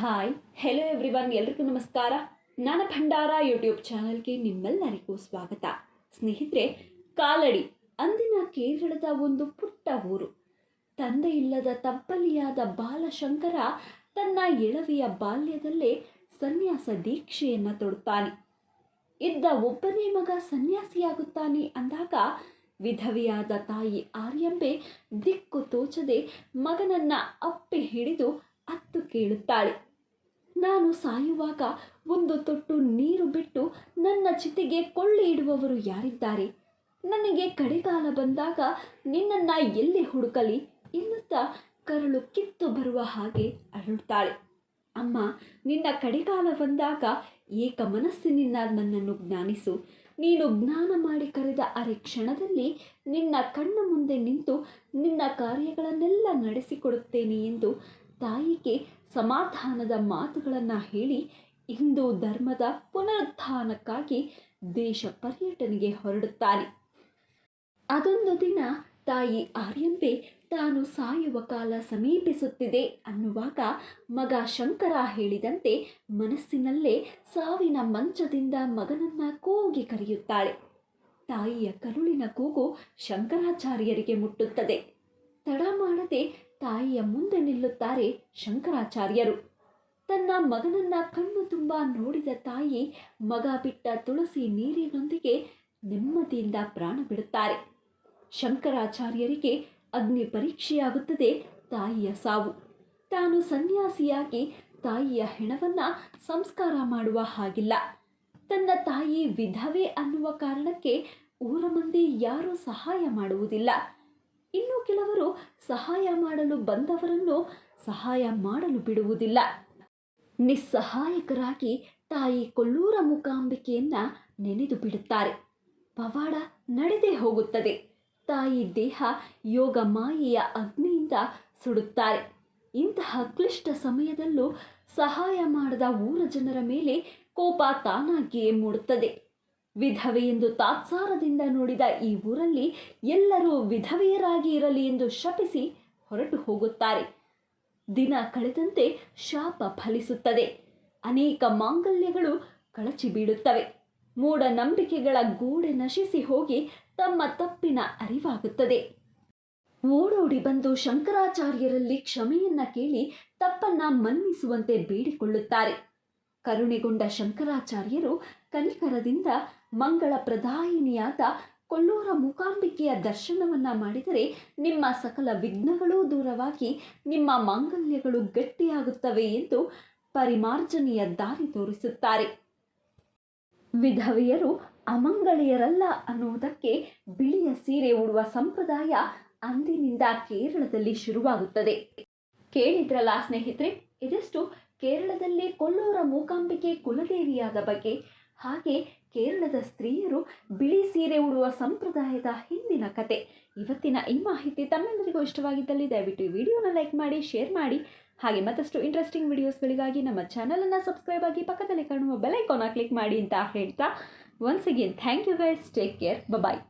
Hi hello everyone ಎಲ್ರಿಗೂ ನಮಸ್ಕಾರ. ನನ್ನ ಭಂಡಾರ ಯೂಟ್ಯೂಬ್ ಚಾನಲ್ಗೆ ನಿಮ್ಮೆಲ್ಲರಿಗೂ ಸ್ವಾಗತ. ಸ್ನೇಹಿತರೆ, ಕಾಲಡಿ ಅಂದಿನ ಕೇರಳದ ಒಂದು ಪುಟ್ಟ ಊರು. ತಂದೆ ಇಲ್ಲದ ತಬ್ಬಲಿಯಾದ ಬಾಲಶಂಕರ ತನ್ನ ಎಳವೆಯ ಬಾಲ್ಯದಲ್ಲೇ ಸನ್ಯಾಸ ದೀಕ್ಷೆಯನ್ನು ತೊಡುತ್ತಾನೆ ಇದ್ದ ಒಬ್ಬನೇ ಮಗ ಸನ್ಯಾಸಿಯಾಗುತ್ತಾನೆ ಅಂದಾಗ ವಿಧವೆಯಾದ ತಾಯಿ ಆರ್ಯಂಬೆ ದಿಕ್ಕು ತೋಚದೆ ಮಗನನ್ನ ಅಪ್ಪಿ ಹಿಡಿದು ಅತ್ತು ಕೇಳುತ್ತಾಳೆ. ನಾನು ಸಾಯುವಾಗ ಒಂದು ತೊಟ್ಟು ನೀರು ಬಿಟ್ಟು ನನ್ನ ಚಿತೆಗೆ ಕೊಳ್ಳಿ ಇಡುವವರು ಯಾರಿದ್ದಾರೆ? ನನಗೆ ಕಡೆಗಾಲ ಬಂದಾಗ ನಿನ್ನನ್ನು ಎಲ್ಲಿ ಹುಡುಕಲಿ? ಎನ್ನುತ್ತಾ ಕರಳು ಕಿತ್ತು ಬರುವ ಹಾಗೆ ಅರಳುತ್ತಾಳೆ. ಅಮ್ಮ, ನಿನ್ನ ಕಡೆಗಾಲ ಬಂದಾಗ ಏಕ ಮನಸ್ಸಿನಿಂದ ನನ್ನನ್ನು ಜ್ಞಾನಿಸು. ನೀನು ಜ್ಞಾನ ಮಾಡಿ ಕರೆದ ಅರೆ ಕ್ಷಣದಲ್ಲಿ ನಿನ್ನ ಕಣ್ಣ ಮುಂದೆ ನಿಂತು ನಿನ್ನ ಕಾರ್ಯಗಳನ್ನೆಲ್ಲ ನಡೆಸಿಕೊಡುತ್ತೇನೆ ಎಂದು ತಾಯಿಗೆ ಸಮಾಧಾನದ ಮಾತುಗಳನ್ನು ಹೇಳಿ ಹಿಂದೂ ಧರ್ಮದ ಪುನರುತ್ಥಾನಕ್ಕಾಗಿ ದೇಶ ಪರ್ಯಟನೆಗೆ ಹೊರಡುತ್ತಾನೆ ಅದೊಂದು ದಿನ ತಾಯಿ ಆರ್ಯಂಬೆ ತಾನು ಸಾಯುವ ಕಾಲ ಸಮೀಪಿಸುತ್ತಿದೆ ಅನ್ನುವಾಗ ಮಗ ಶಂಕರ ಹೇಳಿದಂತೆ ಮನಸ್ಸಿನಲ್ಲೇ ಸಾವಿನ ಮಂಚದಿಂದ ಮಗನನ್ನ ಕೂಗಿ ಕರೆಯುತ್ತಾಳೆ. ತಾಯಿಯ ಕರುಳಿನ ಕೂಗು ಶಂಕರಾಚಾರ್ಯರಿಗೆ ಮುಟ್ಟುತ್ತದೆ. ತಡ ಮಾಡದೆ ತಾಯಿಯ ಮುಂದೆ ನಿಲ್ಲುತ್ತಾರೆ ಶಂಕರಾಚಾರ್ಯರು. ತನ್ನ ಮಗನನ್ನ ಕಣ್ಣು ತುಂಬ ನೋಡಿದ ತಾಯಿ ಮಗ ಬಿಟ್ಟ ತುಳಸಿ ನೀರಿನೊಂದಿಗೆ ನೆಮ್ಮದಿಯಿಂದ ಪ್ರಾಣ ಬಿಡುತ್ತಾರೆ. ಶಂಕರಾಚಾರ್ಯರಿಗೆ ಅಗ್ನಿ ಪರೀಕ್ಷೆಯಾಗುತ್ತದೆ ತಾಯಿಯ ಸಾವು. ತಾನು ಸನ್ಯಾಸಿಯಾಗಿ ತಾಯಿಯ ಹೆಣವನ್ನ ಸಂಸ್ಕಾರ ಮಾಡುವ ಹಾಗಿಲ್ಲ. ತನ್ನ ತಾಯಿ ವಿಧವೆ ಅನ್ನುವ ಕಾರಣಕ್ಕೆ ಊರ ಮಂದಿ ಯಾರೂ ಸಹಾಯ ಮಾಡುವುದಿಲ್ಲ. ಇನ್ನು ಕೆಲವರು ಸಹಾಯ ಮಾಡಲು ಬಂದವರನ್ನು ಸಹಾಯ ಮಾಡಲು ಬಿಡುವುದಿಲ್ಲ. ನಿಸ್ಸಹಾಯಕರಾಗಿ ತಾಯಿ ಕೊಲ್ಲೂರ ಮೂಕಾಂಬಿಕೆಯನ್ನು ನೆನೆದು ಬಿಡುತ್ತಾರೆ. ಪವಾಡ ನಡೆದೇ ಹೋಗುತ್ತದೆ. ತಾಯಿ ದೇಹ ಯೋಗ ಮಾಯೆಯ ಅಗ್ನಿಯಿಂದ ಸುಡುತ್ತಾರೆ. ಇಂತಹ ಕ್ಲಿಷ್ಟ ಸಮಯದಲ್ಲೂ ಸಹಾಯ ಮಾಡದ ಊರ ಜನರ ಮೇಲೆ ಕೋಪ ತಾನಾಗಿಯೇ ಮೂಡುತ್ತದೆ. ವಿಧವೆ ಎಂದು ತಾತ್ಸಾರದಿಂದ ನೋಡಿದ ಈ ಊರಲ್ಲಿ ಎಲ್ಲರೂ ವಿಧವೆಯರಾಗಿ ಇರಲಿ ಎಂದು ಶಪಿಸಿ ಹೊರಟು ಹೋಗುತ್ತಾರೆ. ದಿನ ಕಳೆದಂತೆ ಶಾಪ ಫಲಿಸುತ್ತದೆ. ಅನೇಕ ಮಾಂಗಲ್ಯಗಳು ಕಳಚಿ ಬೀಳುತ್ತವೆ. ಮೂಢನಂಬಿಕೆಗಳ ಗೂಡೆ ನಶಿಸಿ ಹೋಗಿ ತಮ್ಮ ತಪ್ಪಿನ ಅರಿವಾಗುತ್ತದೆ. ಓಡೋಡಿ ಬಂದು ಶಂಕರಾಚಾರ್ಯರಲ್ಲಿ ಕ್ಷಮೆಯನ್ನ ಕೇಳಿ ತಪ್ಪನ್ನ ಮನ್ನಿಸುವಂತೆ ಬೇಡಿಕೊಳ್ಳುತ್ತಾರೆ. ಕರುಣೆಗೊಂಡ ಶಂಕರಾಚಾರ್ಯರು ಕನಿಕರದಿಂದ ಮಂಗಳ ಪ್ರದಾಯಿನಿಯಾದ ಕೊಲ್ಲೂರ ಮೂಕಾಂಬಿಕೆಯ ದರ್ಶನವನ್ನ ಮಾಡಿದರೆ ನಿಮ್ಮ ಸಕಲ ವಿಘ್ನಗಳೂ ದೂರವಾಗಿ ನಿಮ್ಮ ಮಾಂಗಲ್ಯಗಳು ಗಟ್ಟಿಯಾಗುತ್ತವೆ ಎಂದು ಪರಿಮಾರ್ಜನೆಯ ದಾರಿ ತೋರಿಸುತ್ತಾರೆ. ವಿಧವೆಯರು ಅಮಂಗಳೆಯರಲ್ಲ ಅನ್ನುವುದಕ್ಕೆ ಬಿಳಿಯ ಸೀರೆ ಉಡುವ ಸಂಪ್ರದಾಯ ಅಂದಿನಿಂದ ಕೇರಳದಲ್ಲಿ ಶುರುವಾಗುತ್ತದೆ. ಕೇಳಿದ್ರಲ್ಲ ಸ್ನೇಹಿತರೆ, ಇದಷ್ಟು ಕೇರಳದಲ್ಲಿ ಕೊಲ್ಲೂರ ಮೂಕಾಂಬಿಕೆ ಕುಲದೇವಿಯಾದ ಬಗ್ಗೆ ಹಾಗೆ ಕೇರಳದ ಸ್ತ್ರೀಯರು ಬಿಳಿ ಸೀರೆ ಉಡುವ ಸಂಪ್ರದಾಯದ ಹಿಂದಿನ ಕತೆ. ಇವತ್ತಿನ ಈ ಮಾಹಿತಿ ತಮ್ಮೆಲ್ಲರಿಗೂ ಇಷ್ಟವಾಗಿದ್ದಲ್ಲಿ ದಯವಿಟ್ಟು ಈ ವಿಡಿಯೋನ ಲೈಕ್ ಮಾಡಿ, ಶೇರ್ ಮಾಡಿ. ಹಾಗೆ ಮತ್ತಷ್ಟು ಇಂಟ್ರೆಸ್ಟಿಂಗ್ ವಿಡಿಯೋಸ್ಗಳಿಗಾಗಿ ನಮ್ಮ ಚಾನಲನ್ನು ಸಬ್ಸ್ಕ್ರೈಬ್ ಆಗಿ ಪಕ್ಕದಲ್ಲಿ ಕಾಣುವ ಬೆಲ್ ಐಕಾನ ಕ್ಲಿಕ್ ಮಾಡಿ ಅಂತ ಹೇಳ್ತಾ once again thank you guys take care bye